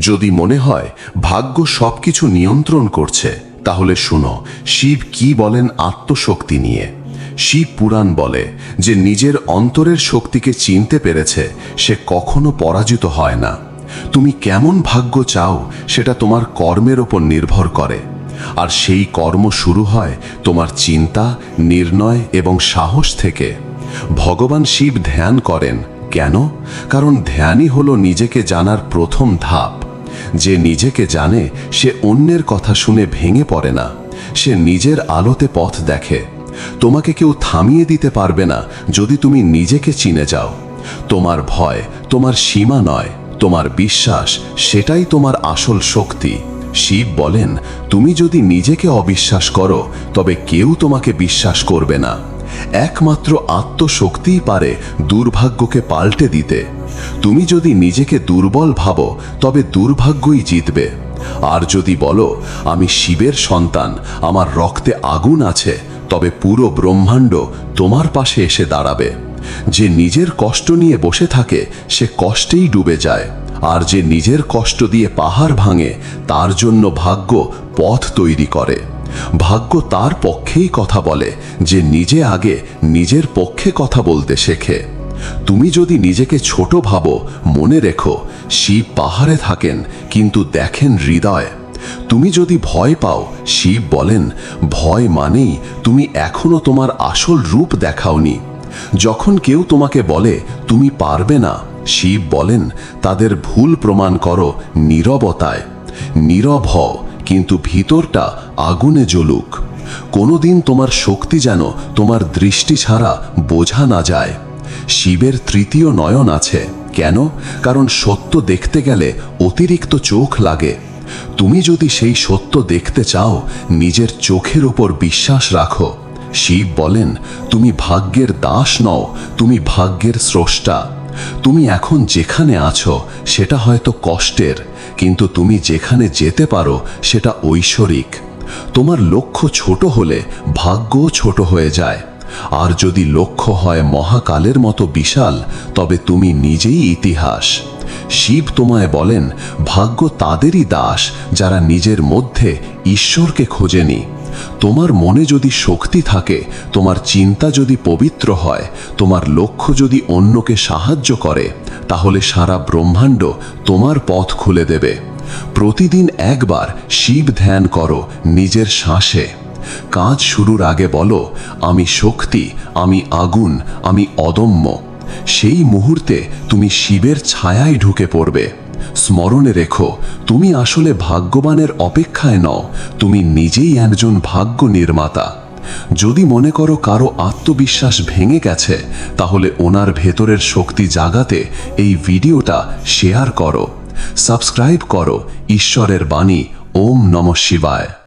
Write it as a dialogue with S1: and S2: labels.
S1: যদি মনে হয় ভাগ্য সবকিছু নিয়ন্ত্রণ করছে, তাহলে শুনো, শিব কি বলেন আত্মশক্তি নিয়ে? শিব পুরাণ বলে যে নিজের অন্তরের শক্তিকে চিনতে পেরেছে, সে কখনো পরাজিত হয় না। তুমি কেমন ভাগ্য চাও, সেটা তোমার কর্মের ওপর নির্ভর করে। আর সেই কর্ম শুরু হয় তোমার চিন্তা, নির্ণয় এবং সাহস থেকে। ভগবান শিব ধ্যান করেন, কেন? কারণ ধ্যানই হলো নিজেকে জানার প্রথম ধাপ। যে নিজেকে জানে, সে অন্যের কথা শুনে ভেঙে পড়ে না। সে নিজের আলোতে পথ দেখে। তোমাকে কেউ থামিয়ে দিতে পারবে না যদি তুমি নিজেকে চিনে যাও। তোমার ভয় তোমার সীমা নয়, তোমার বিশ্বাস সেটাই তোমার আসল শক্তি। শিব বলেন, তুমি যদি নিজেকে অবিশ্বাস করো, তবে কেউ তোমাকে বিশ্বাস করবে না। একমাত্র আত্মশক্তিই পারে দুর্ভাগ্যকে পাল্টে দিতে। তুমি যদি নিজেকে দুর্বল ভাবো, তবে দুর্ভাগ্যই জিতবে। আর যদি বলো, আমি শিবের সন্তান, আমার রক্তে আগুন আছে, তবে পুরো ব্রহ্মাণ্ড তোমার পাশে এসে দাঁড়াবে। যে নিজের কষ্ট নিয়ে বসে থাকে, সে কষ্টেই ডুবে যায়। আর যে নিজের কষ্ট দিয়ে পাহাড় ভাঙে, তার জন্য ভাগ্য পথ তৈরি করে। ভাগ্য তার পক্ষেই কথা বলে, যে নিজে আগে নিজের পক্ষে কথা বলতে শেখে। তুমি যদি নিজেকে ছোট ভাবো, মনে রেখো, শিব পাহাড়ে থাকেন, কিন্তু দেখেন হৃদয়। তুমি যদি ভয় পাও, শিব বলেন, ভয় মানেই তুমি এখনও তোমার আসল রূপ দেখাওনি। যখন কেউ তোমাকে বলে, তুমি পারবে না শিব বলেন, তাদের ভুল প্রমাণ করো নীরবতায়। নীরব হও কিন্তু ভিতরটা আগুনে জ্বলুক। কোনোদিন তোমার শক্তি যেন তোমার দৃষ্টি ছাড়া বোঝা না যায়। শিবের তৃতীয় নয়ন আছে। কেন? কারণ সত্য দেখতে গেলে অতিরিক্ত চোখ লাগে। তুমি যদি সেই সত্য দেখতে চাও, নিজের চোখের উপর বিশ্বাস রাখো। শিব বলেন, তুমি ভাগ্যের দাস নও, তুমি ভাগ্যের স্রষ্টা। তুমি এখন যেখানে আছো, সেটা হয়তো কষ্টের, কিন্তু তুমি যেখানে যেতে পারো, সেটা ঐশ্বরিক। তোমার লক্ষ্য ছোট হলে ভাগ্যও ছোট হয়ে যায়। আর যদি লক্ষ্য হয় মহাকালের মতো বিশাল, তবে তুমি নিজেই ইতিহাস। শিব তোমায় বলেন, ভাগ্য তাদেরই দাস, যারা নিজের মধ্যে ঈশ্বরকে খোঁজেনি। তোমার মনে যদি শক্তি থাকে, তোমার চিন্তা যদি পবিত্র হয়, তোমার লক্ষ্য যদি অন্যকে সাহায্য করে, তাহলে সারা ব্রহ্মাণ্ড তোমার পথ খুলে দেবে। প্রতিদিন একবার শিব ধ্যান করো নিজের শ্বাসে। কাজ শুরুর আগে বলো, আমি শক্তি, আমি আগুন, আমি অদম্য। সেই মুহূর্তে তুমি শিবের ছায়ায় ঢুকে পড়বে। স্মরণে রেখো, তুমি আসলে ভাগ্যবানের অপেক্ষায় নও, তুমি নিজেই একজন ভাগ্য নির্মাতা। যদি মনে করো কারও আত্মবিশ্বাস ভেঙে গেছে, তাহলে ওনার ভেতরের শক্তি জাগাতে এই ভিডিওটা শেয়ার করো। সাবস্ক্রাইব করো, ঈশ্বরের বাণী, ওম নম শিবায়।